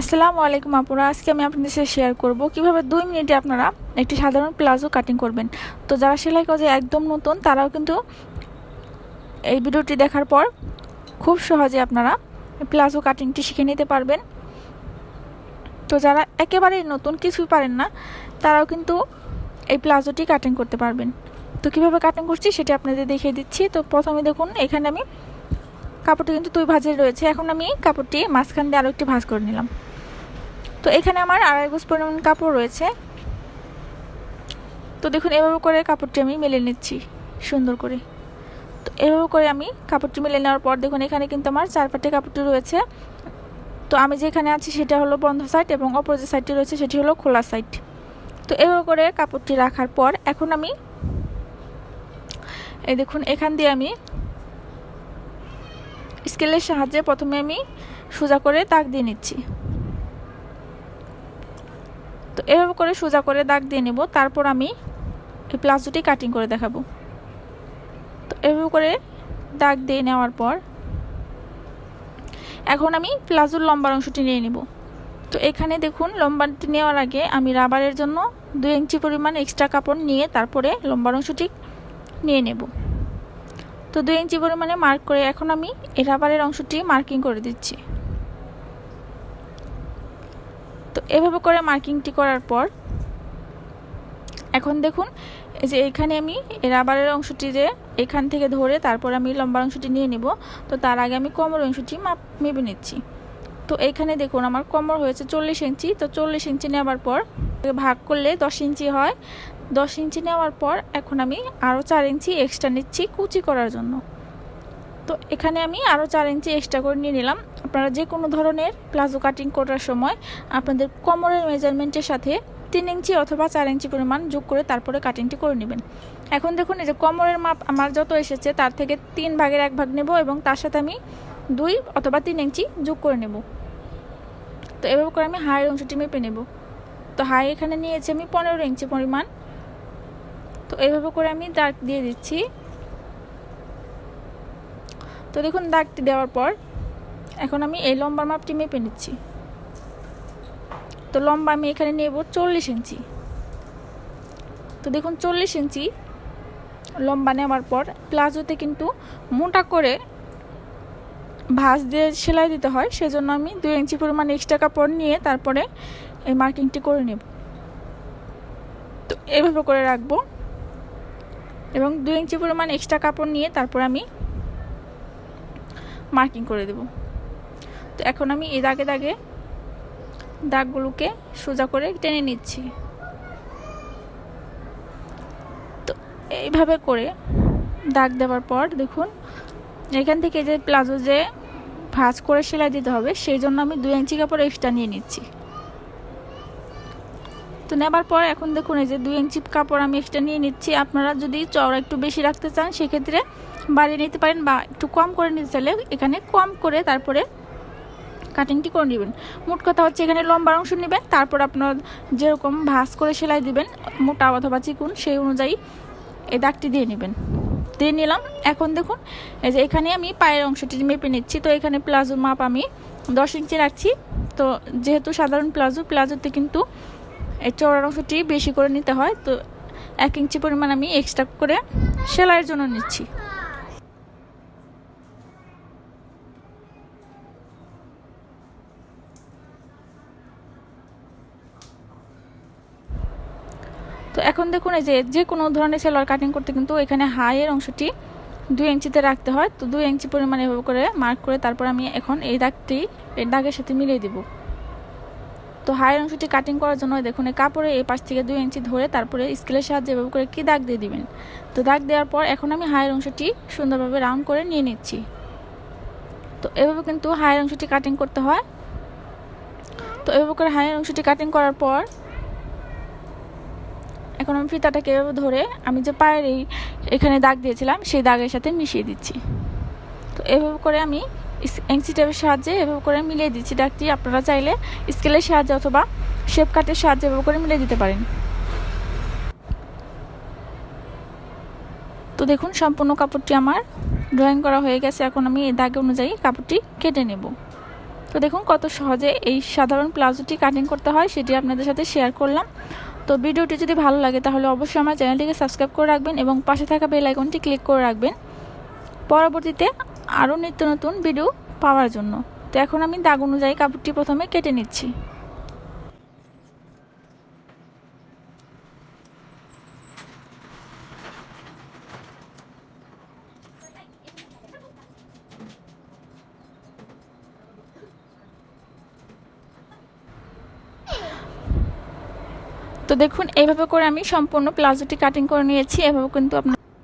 আসসালামু আলাইকুম আপুরা। আজকে আমি আপনাদের সাথে শেয়ার করব কীভাবে দুই মিনিটে আপনারা একটি সাধারণ প্লাজো কাটিং করবেন। তো যারা সেলাই কাজে একদম নতুন, তারাও কিন্তু এই ভিডিওটি দেখার পর খুব সহজে আপনারা প্লাজো কাটিংটি শিখে নিতে পারবেন। তো যারা একেবারেই নতুন, কিছুই পারেন না, তারাও কিন্তু এই প্লাজোটি কাটিং করতে পারবেন। তো কীভাবে কাটিং করছি সেটি আপনাদের দেখিয়ে দিচ্ছি। তো প্রথমে দেখুন, এখানে আমি কাপড়টি কিন্তু দুই ভাজের রয়েছে। এখন আমি কাপড়টি মাঝখান দিয়ে আরও একটি ভাঁজ করে নিলাম। তো এখানে আমার আড়াই গোজ পরিমাণ কাপড় রয়েছে। তো দেখুন, এভাবে করে কাপড়টি আমি মেলে নিচ্ছি, সুন্দর করে। তো এভাবে করে আমি কাপড়টি মেলে নেওয়ার পর দেখুন, এখানে কিন্তু আমার চার পাটে কাপড়টি রয়েছে। তো আমি যেখানে আছি সেটা হলো বন্ধ সাইড এবং অপর যে সাইডটি রয়েছে সেটি হলো খোলা সাইড। তো এভাবে করে কাপড়টি রাখার পর এখন আমি, এই দেখুন, এখান দিয়ে আমি স্কেলের সাহায্যে প্রথমে আমি সোজা করে তাক দিয়ে নিচ্ছি। তো এভাবে করে সোজা করে দাগ দিয়ে নেব, তারপর আমি এই প্লাজোটি কাটিং করে দেখাবো। তো এভাবে করে দাগ দিয়ে নেওয়ার পর এখন আমি প্লাজোর লম্বার অংশটি নিয়ে নেব। তো এখানে দেখুন লম্বাটি নেওয়ার আগে আমি রাবারের জন্য দুই ইঞ্চি পরিমাণ এক্সট্রা কাপড় নিয়ে তারপরে লম্বার অংশটি নিয়ে নেব। তো দুই ইঞ্চি পরিমাণে মার্ক করে এখন আমি এই রাবারের অংশটি মার্কিং করে দিচ্ছি। তো এভাবে করে মার্কিংটি করার পর এখন দেখুন, এই যে এখানে আমি রাবারের অংশটি যে এখান থেকে ধরে তারপর আমি লম্বা অংশটি নিয়ে নেব, তো তার আগে আমি কোমর অংশটি মাপ, মেপে নিচ্ছি। তো এইখানে দেখুন আমার কোমর হয়েছে চল্লিশ ইঞ্চি, তো চল্লিশ ইঞ্চি নেওয়ার পর ভাগ করলে দশ ইঞ্চি হয়। দশ ইঞ্চি নেওয়ার পর এখন আমি আরও চার ইঞ্চি এক্সট্রা নিচ্ছি কুচি করার জন্য। তো এখানে আমি আরও চার ইঞ্চি এক্সট্রা করে নিয়ে নিলাম। আপনারা যে কোনো ধরনের প্লাজো কাটিং করার সময় আপনাদের কোমরের মেজারমেন্টের সাথে তিন ইঞ্চি অথবা চার ইঞ্চি পরিমাণ যোগ করে তারপরে কাটিংটি করে নেবেন। এখন দেখুন, এই যে কোমরের মাপ আমার যত এসেছে তার থেকে তিন ভাগের এক ভাগ নেব এবং তার সাথে আমি দুই অথবা তিন ইঞ্চি যোগ করে নেব। তো এভাবে করে আমি হাইয়ের অংশটি মেপে নেব। তো হাই এখানে নিয়েছি আমি পনেরো ইঞ্চি পরিমাণ। তো এইভাবে করে আমি দাগ দিয়ে দিচ্ছি। তো দেখুন দাগটি দেওয়ার পর এখন আমি এই লম্বা মাপটি মেপে নিচ্ছি। তো লম্বা আমি এখানে নেব চল্লিশ ইঞ্চি। তো দেখুন চল্লিশ ইঞ্চি লম্বা নেওয়ার পর প্লাজোতে কিন্তু মোটা করে ভাঁজ দিয়ে সেলাই দিতে হয়, সেজন্য আমি দুই ইঞ্চি পরিমাণ এক্সট্রা কাপড় নিয়ে তারপরে এই মার্কিংটি করে নেব। তো এভাবে করে রাখব এবং দুই ইঞ্চি পরিমাণ এক্সট্রা কাপড় নিয়ে তারপর আমি মার্কিং করে দেব। তো এখন আমি এই দাগে দাগে দাগগুলোকে সোজা করে টেনে নিচ্ছি। তো এইভাবে করে দাগ দেওয়ার পর দেখুন, এখান থেকে যে প্লাজো যে ভাঁজ করে সেলাই দিতে হবে, সেই জন্য আমি দু ইঞ্চি কাপড় এক্সট্রা নিয়ে নিচ্ছি। তো নেবার পর এখন দেখুন এই যে দুই ইঞ্চি কাপড় আমি এক্সট্রা নিয়ে নিচ্ছি। আপনারা যদি চওড়া একটু বেশি রাখতে চান, সেক্ষেত্রে বাড়িয়ে নিতে পারেন বা একটু কম করে নিতে চাইলে এখানে কম করে তারপরে কাটিংটি করে নেবেন। মোট কথা হচ্ছে এখানে লম্বা অংশ নেবেন, তারপর আপনার যেরকম ভাঁজ করে সেলাই দিবেন, মোটা অথবা চিকুন, সেই অনুযায়ী এই দাগটি দিয়ে নেবেন। দিয়ে নিলাম। এখন দেখুন, এই যে এখানে আমি পায়ের অংশটি মেপে নিচ্ছি। তো এখানে প্লাজোর মাপ আমি দশ ইঞ্চি রাখছি। তো যেহেতু সাধারণ প্লাজো, প্লাজোতে কিন্তু এই চওড়ার অংশটি বেশি করে নিতে হয়, তো এক ইঞ্চি পরিমাণ আমি এক্সট্রা করে সেলাইয়ের জন্য নিচ্ছি। তো এখন দেখুন এই যে যে কোনো ধরনের সেলোয়ার কাটিং করতে কিন্তু এখানে হাইয়ের অংশটি দুই ইঞ্চিতে রাখতে হয়, তো দুই ইঞ্চি পরিমাণ এভাবে করে মার্ক করে তারপর আমি এখন এই দাগটি, এই দাগের সাথে মিলিয়ে দিব। তো হাইয়ের অংশটি কাটিং করার জন্য দেখুন, এই কাপড়ে এই পাশ থেকে দুই ইঞ্চি ধরে তারপরে স্কেলের সাহায্যে এভাবে করে কি দাগ দিয়ে দিবেন? তো দাগ দেওয়ার পর এখন আমি হাইয়ের অংশটি সুন্দরভাবে রাউন্ড করে নিয়ে নিচ্ছি। তো এভাবে কিন্তু হাইয়ের অংশটি কাটিং করতে হয়। তো এভাবে করে হাইয়ের অংশটি কাটিং করার পর এখন আমি ফিতাটাকে এভাবে ধরে আমি যে পায়ের এই, এখানে দাগ দিয়েছিলাম, সেই দাগের সাথে মিশিয়ে দিচ্ছি। তো এভাবে করে আমি এংসি টেপের সাহায্যে এভাবে করে মিলিয়ে দিচ্ছি। ডাকটি আপনারা চাইলে স্কেলের সাহায্যে অথবা শেপ কাটের সাহায্যে এভাবে করে মিলিয়ে দিতে পারেন। তো দেখুন, সম্পূর্ণ কাপড়টি আমার ড্রয়িং করা হয়ে গেছে। এখন আমি এই দাগ অনুযায়ী কাপড়টি কেটে নেব। তো দেখুন, কত সহজে এই সাধারণ প্লাজোটি কাটিং করতে হয়, সেটি আপনাদের সাথে শেয়ার করলাম। তো ভিডিওটি যদি ভালো লাগে, তাহলে অবশ্যই আমার চ্যানেলটিকে সাবস্ক্রাইব করে রাখবেন এবং পাশে থাকা বেল আইকনটি ক্লিক করে রাখবেন। পরবর্তীতে আরও নিত্য নতুন ভিডিও পাওয়ার জন্য। তো এখন আমি দাগ অনুযায়ী কাপড়টি প্রথমে কেটে নিচ্ছি। তো দেখুন, এইভাবে করে আমি সম্পূর্ণ প্লাজোটি কাটিং করে নিয়েছি। এভাবে কিন্তু আপনার